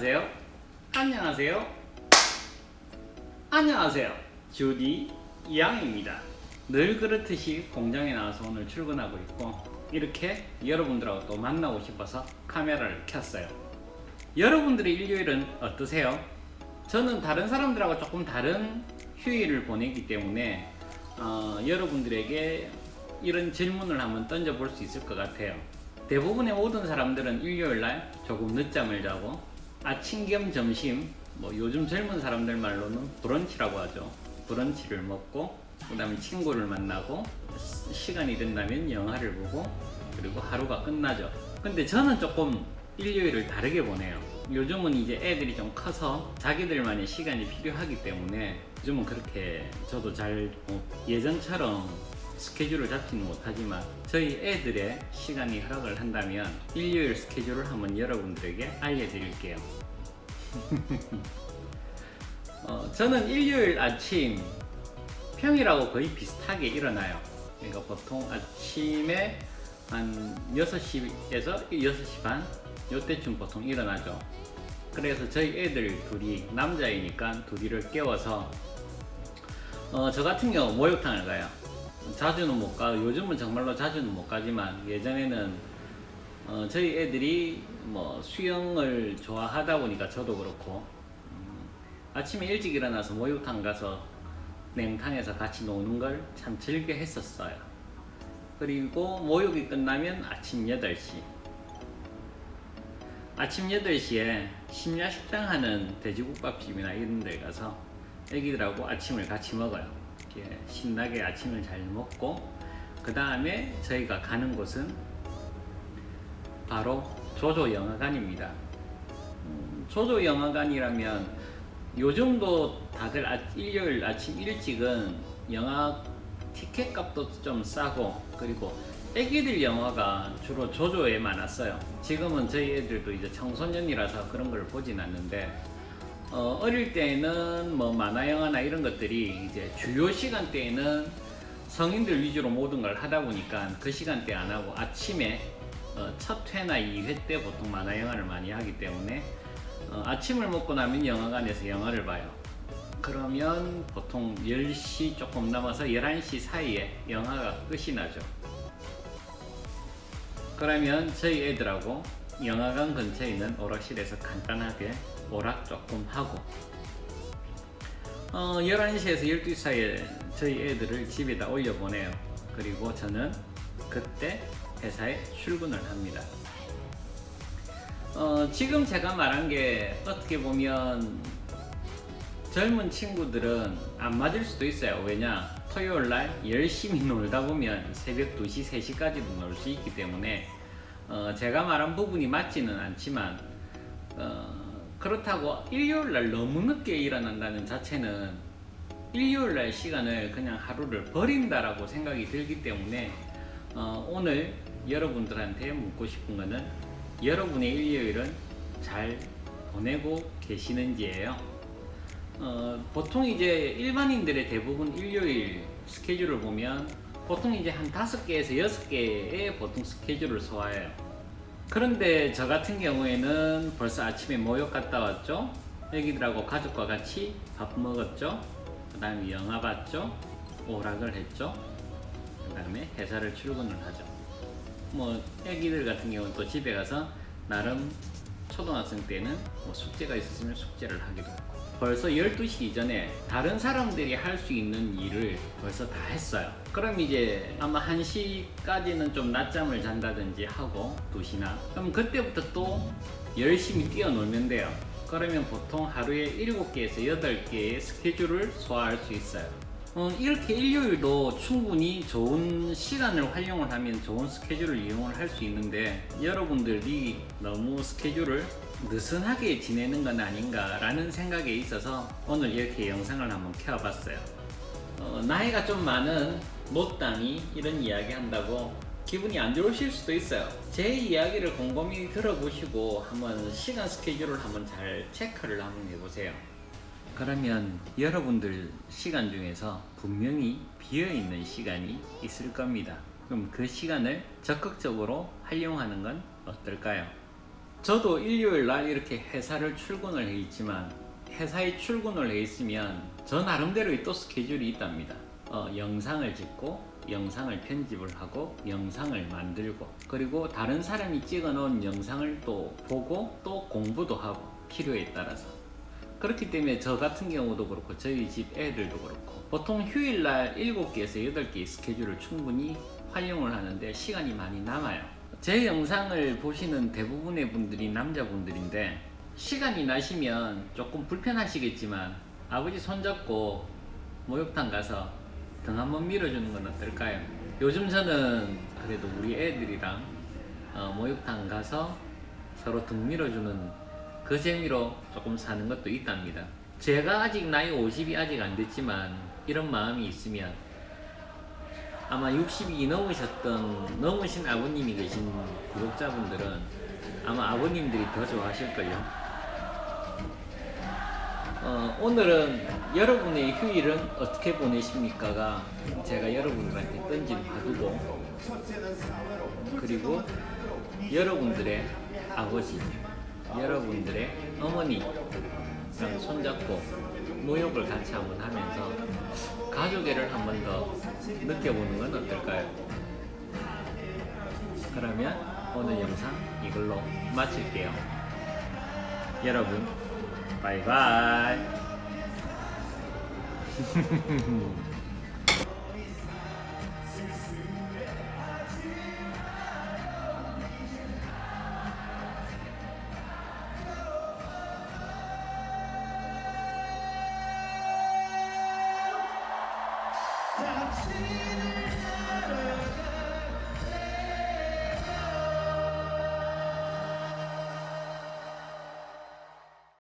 안녕하세요. 안녕하세요. 안녕하세요. 주디 양입니다. 늘 그렇듯이 공장에 나와서 오늘 출근하고 있고 이렇게 여러분들하고 또 만나고 싶어서 카메라를 켰어요. 여러분들의 일요일은 어떠세요? 저는 다른 사람들하고 조금 다른 휴일을 보내기 때문에 어, 여러분들에게 이런 질문을 한번 던져볼 수 있을 것 같아요. 대부분의 모든 사람들은 일요일 날 조금 늦잠을 자고 아침 겸 점심, 뭐 요즘 젊은 사람들 말로는 브런치라고 하죠. 브런치를 먹고 그다음에 친구를 만나고 시- 시간이 된다면 영화를 보고 그리고 하루가 끝나죠. 근데 저는 조금 일요일을 다르게 보내요. 요즘은 이제 애들이 좀 커서 자기들만의 시간이 필요하기 때문에 요즘은 그렇게 저도 잘뭐 예전처럼 스케줄을 잡지는 못하지만 저희 애들의 시간이 허락을 한다면 일요일 스케줄을 한번 여러분들에게 알려드릴게요. 어, 저는 일요일 아침 평일하고 거의 비슷하게 일어나요. 그러니까 보통 아침에 한 6시에서 6시 반 요때쯤 보통 일어나죠. 그래서 저희 애들 둘이 남자이니까 둘이를 깨워서 어, 저 같은 경우 목욕탕을 가요. 자주는 못 가. 요즘은 정말로 자주는 못 가지만 예전에는 어, 저희 애들이 뭐 수영을 좋아하다 보니까 저도 그렇고 음, 아침에 일찍 일어나서 목욕탕 가서 냉탕에서 같이 노는 걸 참 즐겨 했었어요. 그리고 목욕이 끝나면 아침 8시. 아침 8시에 심야식당 하는 돼지국밥집이나 이런 데 가서 애기들하고 아침을 같이 먹어요. 이렇게 신나게 아침을 잘 먹고 그 다음에 저희가 가는 곳은 바로 조조 영화관입니다. 음, 조조 영화관이라면 요즘도 다들 아, 일요일 아침 일찍은 영화 티켓 값도 좀 싸고 그리고 애기들 영화가 주로 조조에 많았어요. 지금은 저희 애들도 이제 청소년이라서 그런 걸 보진 않는데 어, 어릴 때는 뭐 만화 영화나 이런 것들이 이제 주요 시간대에는 성인들 위주로 모든 걸 하다 보니까 그 시간대 안 하고 아침에 어, 첫 회나 2회 때 보통 만화 영화를 많이 하기 때문에 어, 아침을 먹고 나면 영화관에서 영화를 봐요. 그러면 보통 10시 조금 넘어서 11시 사이에 영화가 끝이 나죠. 그러면 저희 애들하고 영화관 근처에 있는 오락실에서 간단하게 오락 조금 하고 어, 11시에서 12시 사이에 저희 애들을 집에다 올려보내요. 그리고 저는 그때 회사에 출근을 합니다. 어, 지금 제가 말한 게 어떻게 보면 젊은 친구들은 안 맞을 수도 있어요. 왜냐? 토요일 날 열심히 놀다 보면 새벽 2시, 3시까지도 놀 수 있기 때문에 어, 제가 말한 부분이 맞지는 않지만 어, 그렇다고 일요일 날 너무 늦게 일어난다는 자체는 일요일 날 시간을 그냥 하루를 버린다라고 생각이 들기 때문에 어, 오늘 여러분들한테 묻고 싶은 거는 여러분의 일요일은 잘 보내고 계시는지예요. 어, 보통 이제 일반인들의 대부분 일요일 스케줄을 보면 보통 이제 한 다섯 개에서 여섯 개의 보통 스케줄을 소화해요. 그런데 저 같은 경우에는 벌써 아침에 목욕 갔다 왔죠. 애기들하고 가족과 같이 밥 먹었죠. 그 다음에 영화 봤죠. 오락을 했죠. 그 다음에 회사를 출근을 하죠. 뭐 애기들 같은 경우는 또 집에 가서 나름 초등학생 때는 뭐 숙제가 있었으면 숙제를 하기도 하고 벌써 12시 이전에 다른 사람들이 할 수 있는 일을 벌써 다 했어요. 그럼 이제 아마 1시까지는 좀 낮잠을 잔다든지 하고 2시나 그럼 그때부터 또 열심히 뛰어놀면 돼요. 그러면 보통 하루에 7개에서 8개의 스케줄을 소화할 수 있어요. 어, 이렇게 일요일도 충분히 좋은 시간을 활용을 하면 좋은 스케줄을 이용을 할 수 있는데 여러분들이 너무 스케줄을 느슨하게 지내는 건 아닌가라는 생각에 있어서 오늘 이렇게 영상을 한번 켜봤어요. 어, 나이가 좀 많은 노땅이 이런 이야기 한다고 기분이 안 좋으실 수도 있어요. 제 이야기를 곰곰이 들어보시고 한번 시간 스케줄을 한번 잘 체크를 한번 해보세요. 그러면 여러분들 시간 중에서 분명히 비어있는 시간이 있을 겁니다. 그럼 그 시간을 적극적으로 활용하는 건 어떨까요? 저도 일요일 날 이렇게 회사를 출근을 해 있지만 회사에 출근을 해 있으면 저 나름대로의 또 스케줄이 있답니다. 어, 영상을 찍고 영상을 편집을 하고 영상을 만들고 그리고 다른 사람이 찍어 놓은 영상을 또 보고 또 공부도 하고 필요에 따라서 그렇기 때문에 저 같은 경우도 그렇고 저희 집 애들도 그렇고 보통 휴일날 7개에서 8개의 스케줄을 충분히 활용을 하는데 시간이 많이 남아요. 제 영상을 보시는 대부분의 분들이 남자분들인데 시간이 나시면 조금 불편하시겠지만 아버지 손잡고 목욕탕 가서 등 한번 밀어주는 건 어떨까요? 요즘 저는 그래도 우리 애들이랑 어, 목욕탕 가서 서로 등 밀어주는 그 재미로 조금 사는 것도 있답니다. 제가 아직 나이 50이 아직 안 됐지만 이런 마음이 있으면 아마 60이 넘으셨던 넘으신 아버님이 계신 구독자분들은 아마 아버님들이 더 좋아하실걸요. 어, 오늘은 여러분의 휴일은 어떻게 보내십니까가 제가 여러분들한테 던진 바두고 그리고 여러분들의 아버지, 여러분들의 어머니랑 손잡고 모욕을 같이 한번 하면서 가족애를 한번 더 느껴보는 건 어떨까요? 그러면 오늘 영상 이걸로 마칠게요. 여러분, 바이바이. 당신을